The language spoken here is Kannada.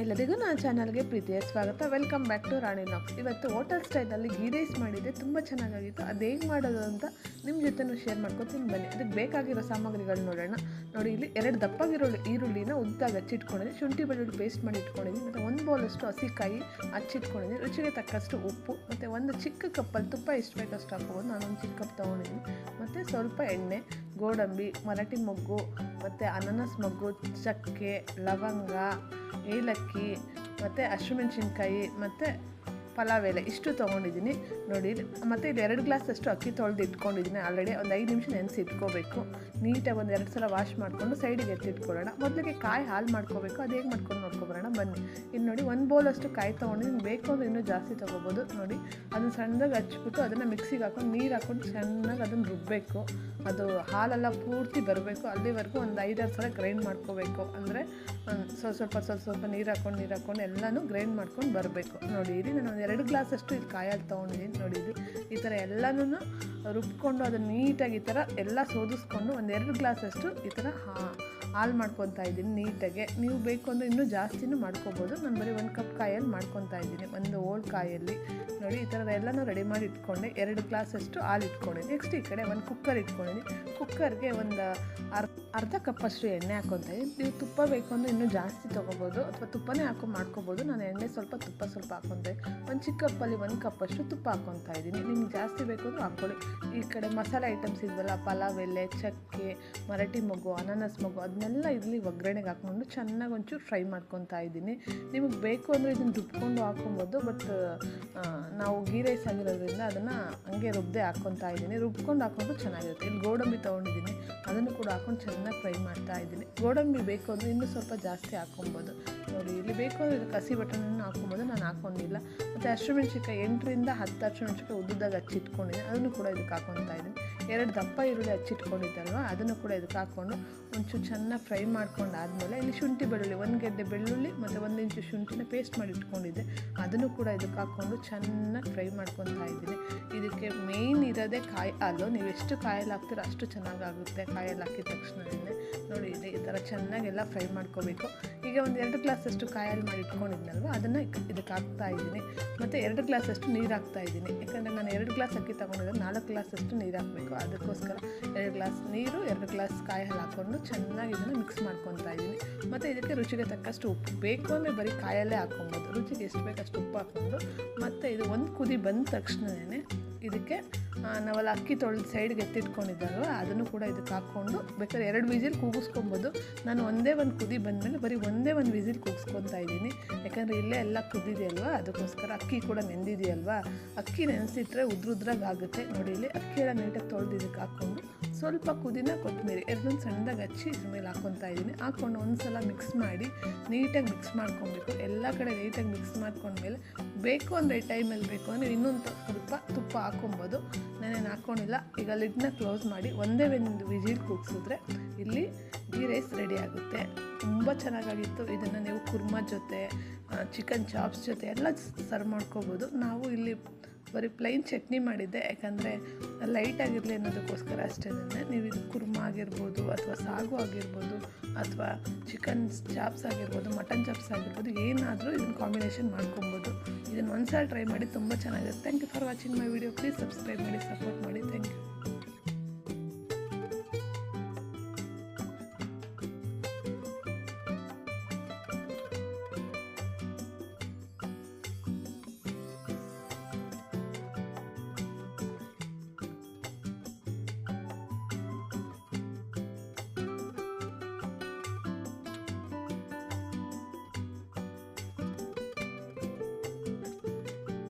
ಎಲ್ಲರಿಗೂ ನನ್ನ ಚಾನಲ್ಗೆ ಪ್ರೀತಿಯ ಸ್ವಾಗತ. Welcome back to Rani Knocks ಇವತ್ತು ಹೋಟೆಲ್ ಸ್ಟೈಲಲ್ಲಿ ಗೀ ರೈಸ್ ಮಾಡಿದ್ದೆ ತುಂಬ ಚೆನ್ನಾಗಾಗಿತ್ತು. ಅದು ಹೇಗೆ ಮಾಡೋದು ಅಂತ ನಿಮ್ಮ ಜೊತೆನೂ ಶೇರ್ ಮಾಡ್ಕೊತೀನಿ ಬನ್ನಿ. ಅದಕ್ಕೆ ಬೇಕಾಗಿರೋ ಸಾಮಗ್ರಿಗಳು ನೋಡೋಣ. ನೋಡಿ, ಇಲ್ಲಿ ಎರಡು ದಪ್ಪಾಗಿರೋ ಈರುಳ್ಳಿನ ಉದ್ದಾಗ ಹಚ್ಚಿಟ್ಕೊಂಡಿದ್ದೀನಿ. ಶುಂಠಿ ಬೆಳ್ಳುಳ್ಳಿ ಪೇಸ್ಟ್ ಮಾಡಿ ಇಟ್ಕೊಂಡಿದ್ದೀನಿ. ಮತ್ತು ಒಂದು ಬೌಲಷ್ಟು ಹಸಿಕಾಯಿ ಹಚ್ಚಿಟ್ಕೊಂಡಿದ್ದೀನಿ. ರುಚಿಗೆ ತಕ್ಕಷ್ಟು ಉಪ್ಪು, ಮತ್ತು ಒಂದು ಚಿಕ್ಕ ಕಪ್ಪಲ್ಲಿ ತುಪ್ಪ ಎಷ್ಟು ಬೇಕಷ್ಟು ಹಾಕ್ಬೋದು. ನಾನು ಒಂದು ಚಿಕ್ಕ ಕಪ್ ತೊಗೊಂಡಿದ್ದೀನಿ. ಮತ್ತು ಸ್ವಲ್ಪ ಎಣ್ಣೆ ಗೋಡಂಬಿ ಮರಾಠಿ ಮೊಗ್ಗು ಮತ್ತು ಅನಾನಸ್ ಮೊಗ್ಗು ಚಕ್ಕೆ ಲವಂಗ ಏಲಕ್ಕಿ ಮತ್ತು ಹಸಿಮೆಣ್ಸಿನ್ಕಾಯಿ ಮತ್ತು ಪಲಾವ್ ಎಲೆ ಇಷ್ಟು ತೊಗೊಂಡಿದ್ದೀನಿ. ನೋಡಿ, ಮತ್ತು ಇದು ಎರಡು ಗ್ಲಾಸ್ ಅಷ್ಟು ಅಕ್ಕಿ ತೊಳೆದು ಇಟ್ಕೊಂಡಿದ್ದೀನಿ. ಆಲ್ರೆಡಿ ಒಂದು ಐದು ನಿಮಿಷ ನೆನೆಸಿ ಇಟ್ಕೋಬೇಕು. ನೀಟಾಗಿ ಒಂದು ಎರಡು ಸಲ ವಾಶ್ ಮಾಡಿಕೊಂಡು ಸೈಡಿಗೆ ಎತ್ತಿಟ್ಕೊಳ್ಳೋಣ ಮೊದಲಿಗೆ ಕಾಯಿ ಹಾಲು ಮಾಡ್ಕೋಬೇಕು. ಅದು ಹೇಗೆ ಮಾಡ್ಕೊಂಡು ನೋಡ್ಕೊಬರೋಣ ಬನ್ನಿ. ಇಲ್ಲಿ ನೋಡಿ, ಒಂದು ಬೌಲಷ್ಟು ಕಾಯಿ ತೊಗೊಂಡಿದ್ದೀನಿ. ಬೇಕು ಅಂದರೆ ಇನ್ನೂ ಜಾಸ್ತಿ ತೊಗೋಬೋದು. ನೋಡಿ, ಅದನ್ನು ಸಣ್ಣದಾಗಿ ಹಚ್ಚಿಬಿಟ್ಟು ಅದನ್ನು ಮಿಕ್ಸಿಗೆ ಹಾಕೊಂಡು ನೀರು ಹಾಕೊಂಡು ಚೆನ್ನಾಗಿ ಅದನ್ನು ರುಬ್ಬಬೇಕು ಅದು ಹಾಲೆಲ್ಲ ಪೂರ್ತಿ ಬರಬೇಕು. ಅಲ್ಲಿವರೆಗೂ ಒಂದು ಐದಾರು ಸಲ ಗ್ರೈಂಡ್ ಮಾಡ್ಕೋಬೇಕು. ಅಂದರೆ ಸ್ವಲ್ಪ ಸ್ವಲ್ಪ ಸ್ವಲ್ಪ ಸ್ವಲ್ಪ ನೀರು ಹಾಕೊಂಡು ನೀರು ಹಾಕೊಂಡು ಎಲ್ಲನೂ ಗ್ರೈಂಡ್ ಮಾಡ್ಕೊಂಡು ಬರಬೇಕು. ನೋಡಿ, ಇಲ್ಲಿ ನಾನು ಎರಡು ಗ್ಲಾಸಷ್ಟು ಇಲ್ಲಿ ಕಾಯಲ್ಲಿ ತೊಗೊಂಡಿದ್ದೀನಿ ನೋಡಿ ಈ ಥರ ಎಲ್ಲನೂ ರುಬ್ಕೊಂಡು ಅದನ್ನು ನೀಟಾಗಿ ಈ ಥರ ಎಲ್ಲ ಸೋದಿಸ್ಕೊಂಡು ಒಂದೆರಡು ಗ್ಲಾಸಷ್ಟು ಈ ಥರ ಹಾಲು ಮಾಡ್ಕೊತಾ ಇದ್ದೀನಿ ನೀಟಾಗೆ. ನೀವು ಬೇಕು ಅಂದರೆ ಇನ್ನೂ ಜಾಸ್ತಿನೂ ಮಾಡ್ಕೋಬೋದು. ನಾನು ಬರೀ ಒಂದು ಕಪ್ ಕಾಯಲ್ಲಿ ಮಾಡ್ಕೊತಾ ಇದ್ದೀನಿ, ಒಂದು ಓಲ್ಡ್ ಕಾಯಲ್ಲಿ. ನೋಡಿ, ಈ ಥರದ ಎಲ್ಲನೂ ರೆಡಿ ಮಾಡಿ ಇಟ್ಕೊಂಡೆ. ಎರಡು ಗ್ಲಾಸಷ್ಟು ಹಾಲು ಇಟ್ಕೊಂಡಿದ್ದೀನಿ. ನೆಕ್ಸ್ಟ್ ಈ ಕಡೆ ಒಂದು ಕುಕ್ಕರ್ ಇಟ್ಕೊಂಡಿದ್ದೀನಿ. ಕುಕ್ಕರ್ಗೆ ಒಂದು ಅರ್, ಅರ್ಧ ಕಪ್ಪಷ್ಟು ಎಣ್ಣೆ ಹಾಕ್ಕೊತಾ ನೀವು ತುಪ್ಪ ಬೇಕು ಅಂದರೆ ಇನ್ನೂ ಜಾಸ್ತಿ ತೊಗೋಬೋದು ಅಥವಾ ತುಪ್ಪನೇ ಹಾಕೊಂಡು ಮಾಡ್ಕೋಬೋದು. ನಾನು ಎಣ್ಣೆ ಸ್ವಲ್ಪ ತುಪ್ಪ ಸ್ವಲ್ಪ ಹಾಕೊಂಡೆ ಒಂದು ಚಿಕ್ಕ ಕಪ್ಪಲ್ಲಿ ಒಂದು ಕಪ್ಪಷ್ಟು ತುಪ್ಪ ಹಾಕ್ಕೊತಾ ಇದ್ದೀನಿ. ನಿಮ್ಗೆ ಜಾಸ್ತಿ ಬೇಕು ಅಂದರೆ ಹಾಕ್ಕೊಳ್ಳಿ. ಈ ಕಡೆ ಮಸಾಲೆ ಐಟಮ್ಸ್ ಇದ್ವಲ್ಲ, ಪಲಾವ್, ಎಲೆ, ಚಕ್ಕೆ, ಮರಾಠಿ ಮಗು, ಅನಾನಸ್ ಮಗು, ಅದನ್ನೆಲ್ಲ ಇಲ್ಲಿ ಒಗ್ಗರಣೆಗೆ ಹಾಕ್ಕೊಂಡು ಚೆನ್ನಾಗಿ ಒಂಚೂರು ಫ್ರೈ ಮಾಡ್ಕೊತಾ ಇದ್ದೀನಿ. ನಿಮಗೆ ಬೇಕು ಅಂದರೆ ಇದನ್ನು ರುಬ್ಕೊಂಡು ಹಾಕ್ಕೊಬೋದು. ಬಟ್ ನಾವು ಗೀ ರೈಸ್ ಆಗಿರೋದ್ರಿಂದ ಅದನ್ನು ಹಂಗೆ ರುಬ್ಬದೆ ಹಾಕ್ಕೊತಾ ಇದ್ದೀನಿ. ರುಬ್ಕೊಂಡು ಹಾಕ್ಕೊಂಡು ಚೆನ್ನಾಗಿರುತ್ತೆ. ಇಲ್ಲಿ ಗೋಡಂಬಿ ತೊಗೊಂಡಿದ್ದೀನಿ. ಅದನ್ನು ಕೂಡ ಹಾಕೊಂಡು ಚೆನ್ನಾಗಿ ಫ್ರೈ ಮಾಡ್ತಾ ಇದ್ದೀನಿ. ಗೋಡಂಬಿ ಬೇಕು ಅಂದರೆ ಇನ್ನೂ ಸ್ವಲ್ಪ ಜಾಸ್ತಿ ಹಾಕ್ಕೊಬೋದು. ನೋಡಿ, ಇಲ್ಲಿ ಬೇಕು ಅಂದರೆ ಕಸಿ ಬಟನ್ ಬಟನನ್ನು ಹಾಕ್ಕೊಬೋದು. ನಾನು ಹಾಕೊಂಡಿಲ್ಲ ಮತ್ತು ಹಸಿಮೆಣ್ಸಿಕಾಯಿ ಎಂಟರಿಂದ ಹತ್ತು ಹಸಿಮೆಣ್ಸಿಕಾಯಿ ಉದ್ದುದಾಗ ಹಚ್ಚಿಟ್ಕೊಂಡಿದ್ದೀನಿ. ಅದನ್ನು ಕೂಡ ಇದಕ್ಕೆ ಹಾಕೊತಾ ಇದ್ದೀನಿ. ಎರಡು ದಪ್ಪ ಈರುಳ್ಳಿ ಹಚ್ಚಿಟ್ಕೊಂಡಿದ್ದಲ್ವ? ಅದನ್ನು ಕೂಡ ಇದಕ್ಕೆ ಹಾಕ್ಕೊಂಡು ಒಂಚೂರು ಚೆನ್ನಾಗಿ ಫ್ರೈ ಮಾಡ್ಕೊಂಡಾದಮೇಲೆ ಇಲ್ಲಿ ಶುಂಠಿ ಬೆಳ್ಳುಳ್ಳಿ, ಒಂದು ಗೆಡ್ಡೆ ಬೆಳ್ಳುಳ್ಳಿ ಮತ್ತು ಒಂದು ಇಂಚು ಶುಂಠಿನ ಪೇಸ್ಟ್ ಮಾಡಿ ಇಟ್ಕೊಂಡಿದ್ದೆ. ಅದನ್ನು ಕೂಡ ಇದಕ್ಕೆ ಹಾಕ್ಕೊಂಡು ಚೆನ್ನಾಗಿ ಫ್ರೈ ಮಾಡ್ಕೊತಾ ಇದ್ದೀನಿ. ಇದಕ್ಕೆ ಮೇಯ್ನ್ ಇರೋದೇ ಕಾಯಿ ಹಾಲು. ನೀವು ಎಷ್ಟು ಕಾಯಲ್ಲಿ ಹಾಕ್ತೀರೋ ಅಷ್ಟು ಚೆನ್ನಾಗಾಗುತ್ತೆ. ಕಾಯಲ್ಲಿ ಹಾಕಿದ ತಕ್ಷಣವೇ ನೋಡಿ, ಇದೆ ಈ ಥರ ಚೆನ್ನಾಗೆಲ್ಲ ಫ್ರೈ ಮಾಡ್ಕೋಬೇಕು. ಈಗ ಒಂದು ಎರಡು ಗ್ಲಾಸಷ್ಟು ಕಾಯಲ್ಲಿ ಮಾಡಿ ಇಟ್ಕೊಂಡಿದ್ನಲ್ವ? ಅದನ್ನು ಇದಕ್ಕೆ ಹಾಕ್ತಾ ಇದ್ದೀನಿ. ಮತ್ತು ಎರಡು ಗ್ಲಾಸಷ್ಟು ನೀರು ಹಾಕ್ತಾ ಇದ್ದೀನಿ. ಯಾಕಂದರೆ ನಾನು ಎರಡು ಗ್ಲಾಸ್ ಅಕ್ಕಿ ತೊಗೊಂಡಿದ್ರೆ ನಾಲ್ಕು ಗ್ಲಾಸಷ್ಟು ನೀರು ಹಾಕಬೇಕು. ಅದಕ್ಕೋಸ್ಕರ ಎರಡು ಗ್ಲಾಸ್ ನೀರು, ಎರಡು ಗ್ಲಾಸ್ ಕಾಯಿ ಹಾಲು ಹಾಕ್ಕೊಂಡು ಚೆನ್ನಾಗಿ ಇದನ್ನು ಮಿಕ್ಸ್ ಮಾಡ್ಕೊತಾ ಇದ್ದೀನಿ. ಮತ್ತು ಇದಕ್ಕೆ ರುಚಿಗೆ ತಕ್ಕಷ್ಟು ಉಪ್ಪು. ಬೇಕು ಅಂದರೆ ಬರೀ ಕಾಯಲ್ಲೇ ಹಾಕ್ಕೊಬೋದು. ರುಚಿಗೆ ಎಷ್ಟು ಬೇಕಷ್ಟು ಉಪ್ಪು ಹಾಕ್ಕೊಂಡು, ಮತ್ತು ಇದು ಒಂದು ಕುದಿ ಬಂದ ತಕ್ಷಣವೇ ಇದಕ್ಕೆ ನಾವೆಲ್ಲ ಅಕ್ಕಿ ತೊಳೆದು ಸೈಡ್ಗೆ ಎತ್ತಿಟ್ಕೊಂಡಿದ್ದಾರಲ್ಲ ಅದನ್ನು ಕೂಡ ಇದಕ್ಕೆ ಹಾಕ್ಕೊಂಡು, ಬೇಕಾದ್ರೆ ಎರಡು ವಿಜಿಲ್ ಕೂಗಿಸ್ಕೊಬೋದು. ನಾನು ಒಂದೇ ಒಂದು ಕುದಿ ಬಂದಮೇಲೆ ಬರೀ ಒಂದು ವಿಸಿಲ್ ಕೂಗಿಸ್ಕೊತಾ ಇದ್ದೀನಿ. ಯಾಕಂದರೆ ಇಲ್ಲೇ ಎಲ್ಲ ಕುದ್ದಿದೆಯಲ್ವ? ಅದಕ್ಕೋಸ್ಕರ ಅಕ್ಕಿ ಕೂಡ ನೆಂದಿದೆಯಲ್ವಾ? ಅಕ್ಕಿ ನೆನೆಸಿಟ್ರೆ ಉದ್ರುದ್ರಾಗ ಆಗುತ್ತೆ. ನೋಡಿ, ಇಲ್ಲಿ ಅಕ್ಕಿ ಎಲ್ಲ ನೀಟಾಗಿ ತೊಳೆದಿದ್ದಕ್ಕೆ ಹಾಕ್ಕೊಂಡು ಸ್ವಲ್ಪ ಕುದಿನ ಕೊತ್ತಂಬರಿ ಎರಡೊಂದು ಸಣ್ಣದಾಗಿ ಹಚ್ಚಿ ಇದ್ರ ಮೇಲೆ ಹಾಕ್ಕೊತಾ ಇದ್ದೀನಿ. ಹಾಕ್ಕೊಂಡು ಒಂದು ಸಲ ಮಿಕ್ಸ್ ಮಾಡಿ ನೀಟಾಗಿ ಮಿಕ್ಸ್ ಮಾಡ್ಕೊಬೇಕು. ಎಲ್ಲ ಕಡೆ ನೀಟಾಗಿ ಮಿಕ್ಸ್ ಮಾಡ್ಕೊಂಡ್ಮೇಲೆ ಬೇಕು ಅಂದರೆ ಟೈಮಲ್ಲಿ ಬೇಕು ಅಂದರೆ ಇನ್ನೊಂದು ಸ್ವಲ್ಪ ತುಪ್ಪ ಹಾಕ್ಕೊಬೋದು ನಾನೇನು ಹಾಕ್ಕೊಂಡಿಲ್ಲ ಈಗ ಲಿಡ್ನ ಕ್ಲೋಸ್ ಮಾಡಿ ಒಂದೇ ಒಂದು ವಿಜಿಲ್ ಕೂಗಿಸಿದ್ರೆ ಇಲ್ಲಿ ಈ ರೈಸ್ ರೆಡಿ ಆಗುತ್ತೆ. ತುಂಬ ಚೆನ್ನಾಗಾಗಿತ್ತು. ಇದನ್ನು ನೀವು ಕುರ್ಮಾ ಜೊತೆ ಚಿಕನ್ ಚಾಪ್ಸ್ ಜೊತೆ ಎಲ್ಲ ಸರ್ವ್ ಮಾಡ್ಕೋಬೋದು. ನಾವು ಇಲ್ಲಿ ಬರೀ ಪ್ಲೈನ್ ಚಟ್ನಿ ಮಾಡಿದ್ದೆ. ಯಾಕಂದರೆ ಲೈಟಾಗಿರಲಿ ಅನ್ನೋದಕ್ಕೋಸ್ಕರ ಅಷ್ಟೇ ನೀವು ಇದು ಕುರ್ಮ ಆಗಿರ್ಬೋದು ಅಥವಾ ಸಾಗು ಆಗಿರ್ಬೋದು ಅಥವಾ ಚಿಕನ್ ಚಾಪ್ಸ್ ಆಗಿರ್ಬೋದು ಮಟನ್ ಚಾಪ್ಸ್ ಆಗಿರ್ಬೋದು, ಏನಾದರೂ ಇದನ್ನು ಕಾಂಬಿನೇಷನ್ ಮಾಡ್ಕೊಬೋದು. ಇದನ್ನು ಒಂದು ಸಲ ಟ್ರೈ ಮಾಡಿ ತುಂಬ ಚೆನ್ನಾಗಿರುತ್ತೆ. Thank you for watching my video please subscribe ಮಾಡಿ ಸಪೋರ್ಟ್ ಮಾಡಿ. Thank you